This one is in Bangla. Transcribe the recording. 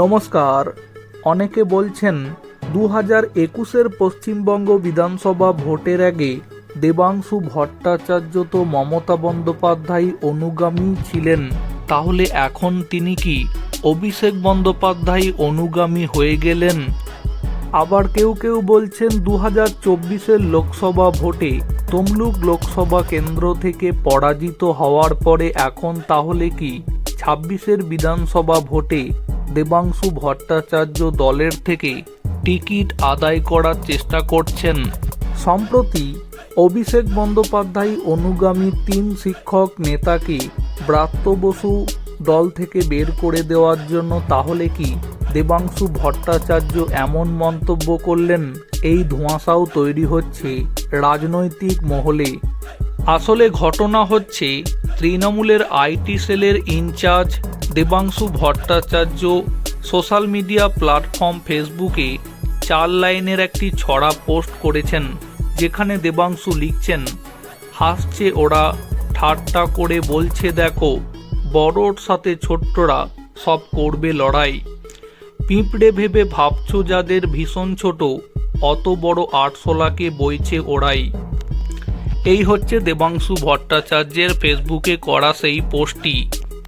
নমস্কার। অনেকে বলছেন দু হাজার একুশের পশ্চিমবঙ্গ বিধানসভা ভোটের আগে দেবাংশু ভট্টাচার্য তো মমতা বন্দ্যোপাধ্যায় অনুগামী ছিলেন। তাহলে এখন তিনি কি অভিষেক বন্দ্যোপাধ্যায় অনুগামী হয়ে গেলেন? আবার কেউ কেউ বলছেন দু হাজার চব্বিশের লোকসভা ভোটে তমলুক লোকসভা কেন্দ্র থেকে পরাজিত হওয়ার পরে এখন তাহলে কি ছাব্বিশের বিধানসভা ভোটে দেবাংশু ভট্টাচার্য দলের থেকে টিকিট আদায় করার চেষ্টা করছেন। সম্প্রতি অভিষেক বন্দ্যোপাধ্যায় অনুগামী তিন শিক্ষক নেতাকে ব্রাত্য বসু দল থেকে বের করে দেওয়ার জন্য তাহলে কি দেবাংশু ভট্টাচার্য এমন মন্তব্য করলেন? এই ধোঁয়াশাও তৈরি হচ্ছে রাজনৈতিক মহলে। আসলে ঘটনা হচ্ছে, তৃণমূলের আইটি সেলের incharge Debangshu Bhattacharya social media platform ফেসবুকে চার লাইনের একটি ছড়া পোস্ট করেছেন, যেখানে দেবাংশু লিখছেন, হাসছে ওরা, ঠাট্টা করে বলছে দেখো, বড়োর সাথে ছোট্টরা সব করবে লড়াই। পিঁপড়ে ভেবে ভাবছ যাদের ভীষণ ছোট, অত বড় আটশোলাকে বইছে ওরাই। এই হচ্ছে দেবাংশু ভট্টাচার্যের ফেসবুকে করা সেই পোস্টটি।